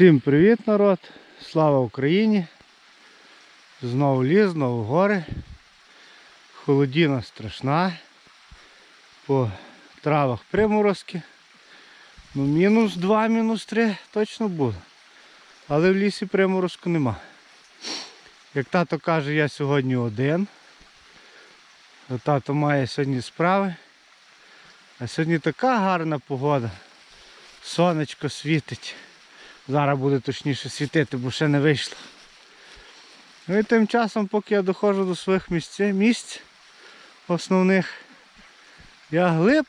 Всім привіт народ! Слава Україні! Знову ліс, знову гори. Холодіна страшна. По травах приморозки. Ну, мінус 2, мінус 3 точно буде. Але в лісі приморозку нема. Як тато каже, я сьогодні один. Тато має сьогодні справи. А сьогодні така гарна погода. Сонечко світить. Зараз буде точніше світити, бо ще не вийшло. Ну і тим часом, поки я доходжу до своїх місць, місць основних, я глиб.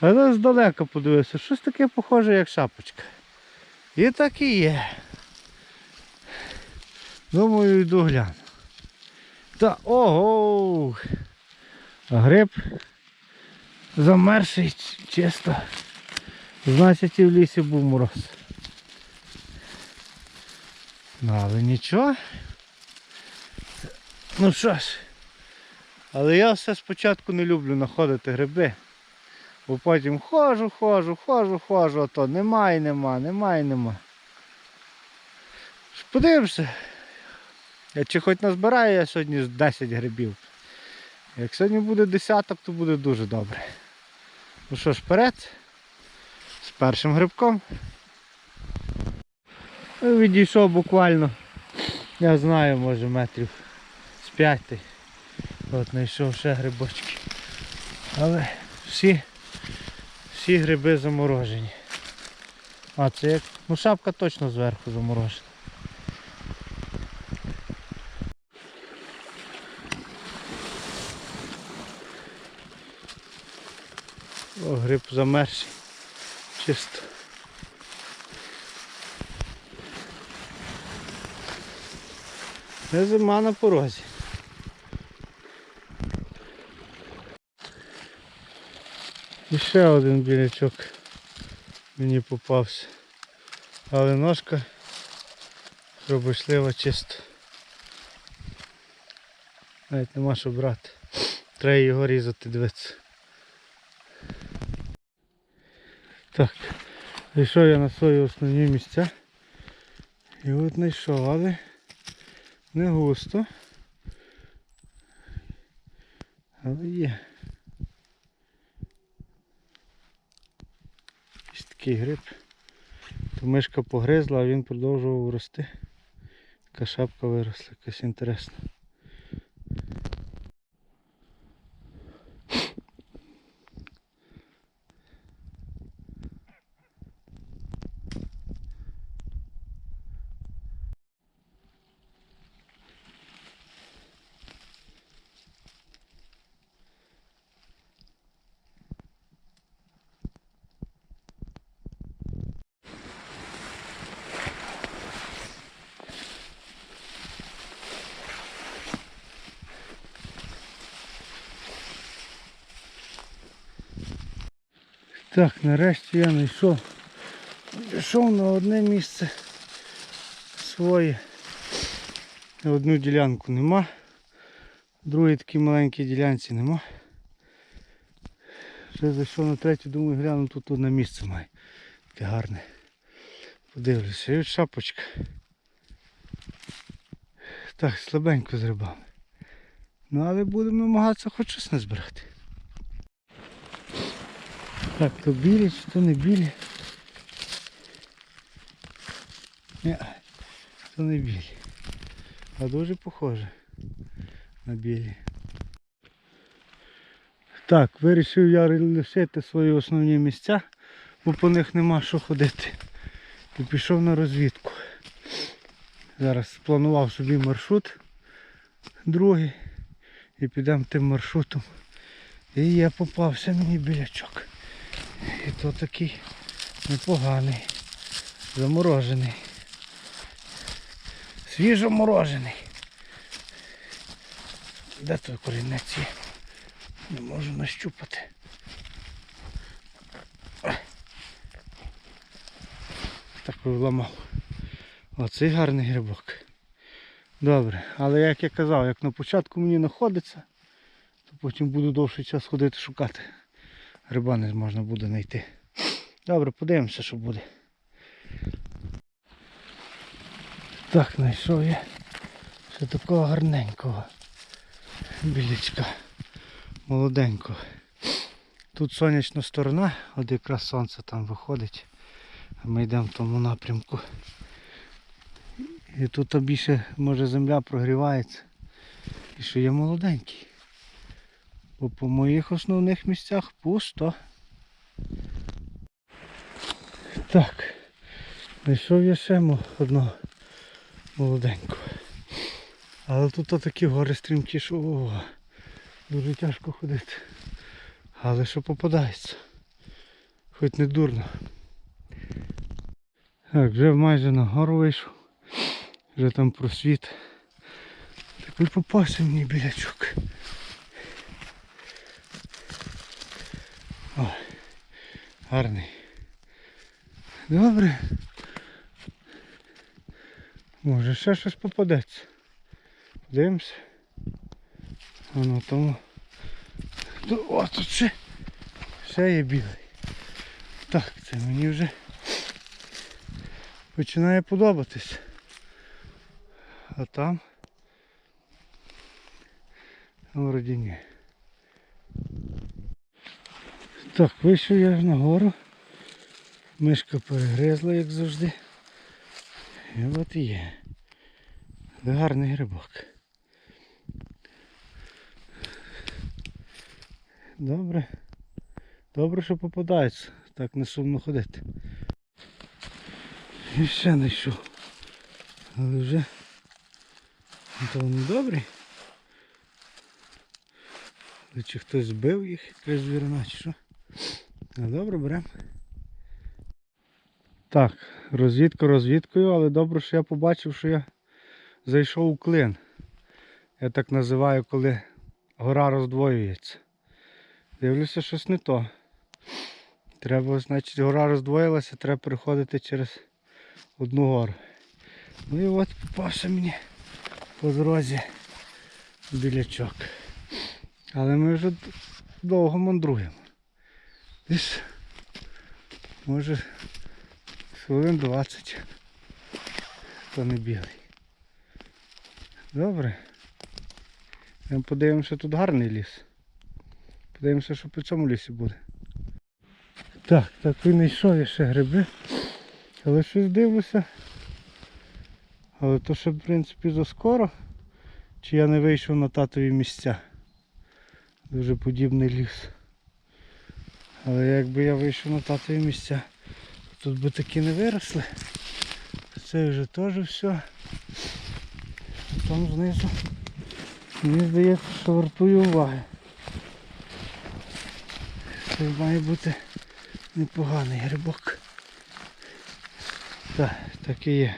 Але здалека подивився, щось таке похоже, як шапочка. І так і є. Думаю, йду гляну. Та ого! Гриб замерший чисто. Значить і в лісі був мороз. Ну, але нічого. Ну що ж, але я все спочатку не люблю знаходити гриби. Бо потім ходжу, ходжу, ходжу, ходжу, а то нема і нема, нема і нема. Подивимося. Я чи хоч назбираю я сьогодні 10 грибів. Як сьогодні буде десяток, то буде дуже добре. Ну що ж, вперед першим грибком. Ну, Відійшов буквально, я знаю, може метрів з п'яти. От знайшов ще грибочки. Але всі, всі гриби заморожені. А це як. Ну шапка точно зверху заморожена. О, гриб замерзший. Чисто. Це зима на порозі. І ще один білячок мені попався. Але ножка пробушлива чисто. Навіть нема що брати. Треба його різати, дивитися. Так, зайшов я на свої основні місця. І от знайшов, але не густо. Але є. Ось такий гриб. То мишка погризла, а він продовжував рости. Така шапка виросла, якась інтересна. Так, нарешті я знайшов. Пішов на одне місце своє. Одну ділянку нема. Другої такій маленькій ділянці нема. Ще зайшов на третю, думаю, гляну, тут одне місце має. Таке гарне. Подивлюся. І от шапочка. Так, слабенько з рибами. Ну але будемо намагатися хоч щось назбирати. Так, то білі, чи то не білі. Ні, то не білі. А дуже похоже на білі. Так, вирішив я лишити свої основні місця, бо по них нема що ходити. І пішов на розвідку. Зараз спланував собі маршрут другий і підемо тим маршрутом. І я попався мені білячок. І то такий непоганий, заморожений. Свіжо морожений. Де той корінець є? Не можу нащупати. Так вламав. Оцей гарний грибок. Добре, але як я казав, як на початку мені знаходиться, то потім буду довший час ходити шукати. Гриба не можна буде знайти. Добре, подивимося, що буде. Так, знайшов я ще такого гарненького білячка. Молоденького. Тут сонячна сторона, от якраз сонце там виходить. А ми йдемо в тому напрямку. І тут більше може земля прогрівається. І що є молоденький. Бо по моїх основних місцях пусто. Так. Знайшов я ще одного молоденького. Але тут такі гори стрімкі, що ого, дуже тяжко ходити. Але що попадається. Хоч не дурно. Так, вже майже на гору вийшов. Вже там просвіт. Так і попався мені білячок. Гарний. Добре. Може ще щось попадеться. Подивимося. Воно тому. О, тут ще. Ще є білий. Так, це мені вже починає подобатись. А там вроді ні. Так, вийшов я на гору. Мишка перегризла, як завжди. І от і є. Гарний грибок. Добре. Добре, що попадається. Так не сумно ходити. І ще знайшов. Але вже то вони добрі. Чи хтось збив їх, якась звірина, чи що? Ну добре, беремо. Так, розвідка розвідкою, але добре, що я побачив, що я зайшов у клин. Я так називаю, коли гора роздвоюється. Дивлюся, щось не то. Треба, значить, гора роздвоїлася, треба переходити через одну гору. Ну і от попався мені по дорозі білячок. Але ми вже довго мандруємо. Десь, може, хвилин 20. То не білий. Добре. Подивимося, тут гарний ліс. Подивимося, що по цьому лісі буде. Так, так і не йшов я ще гриби. Але щось дивлюся. Але то ще в принципі заскоро. Чи я не вийшов на татові місця. Дуже подібний ліс. Але якби я вийшов на татові місця, тут би такі не виросли. Це вже теж все. Там знизу мені здається, що вартує уваги. Це має бути непоганий грибок. Так, так і є.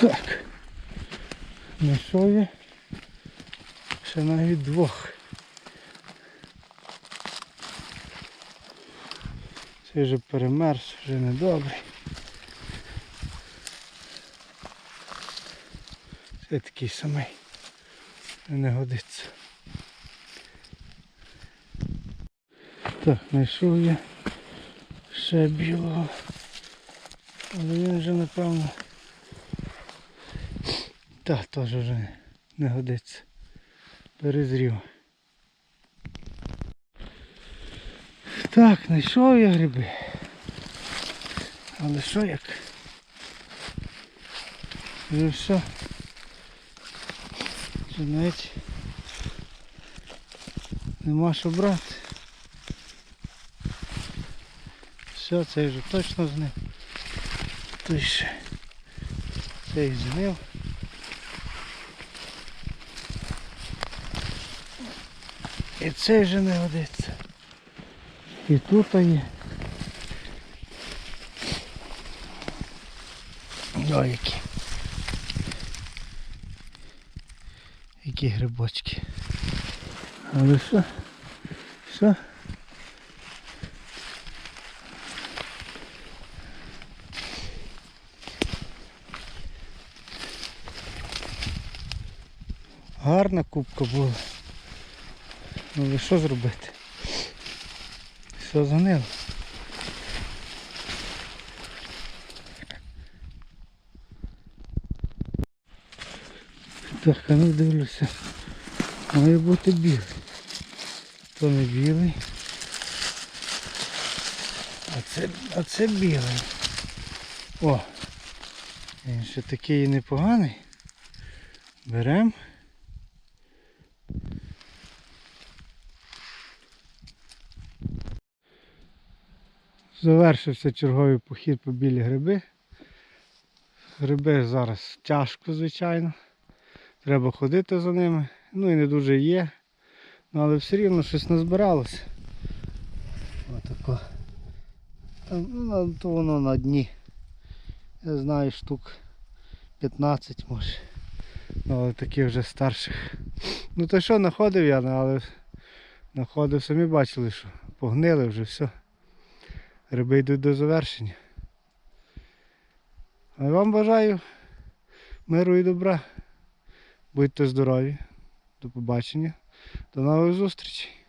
Так. Знайшов я ще навіть двох. Цей вже перемерз, вже недобрий. Це такий самий. Не годиться. Так, знайшов я ще білого. Але він вже напевно. Так, теж вже не годиться. Перезрів. Так, знайшов я гриби. Але що як? Вже все. Вже навіть нема що брати. Все, цей вже точно знив. Той ще. Цей знив. І цей вже не годиться. І тут є. Ой, які. Які грибочки. Але що? Що? Гарна кубка була. Ну, Але що зробити? Все згнило. Так, а ну дивлюся. Має бути білий. То не білий. А це а це білий. О! Він ще такий непоганий. Беремо. Завершився черговий похід по білі гриби. Гриби зараз тяжко, звичайно. Треба ходити за ними. Ну і не дуже є. Ну, але все рівно щось назбиралося. Отако. Там, ну, то воно на дні. Я знаю штук 15 може. Ну, але таких вже старших. Ну то що, знаходив я, але знаходив, самі бачили, що погнили вже все. Риби йдуть до завершення. А вам бажаю миру і добра. Будьте здорові. До побачення. До нових зустрічей.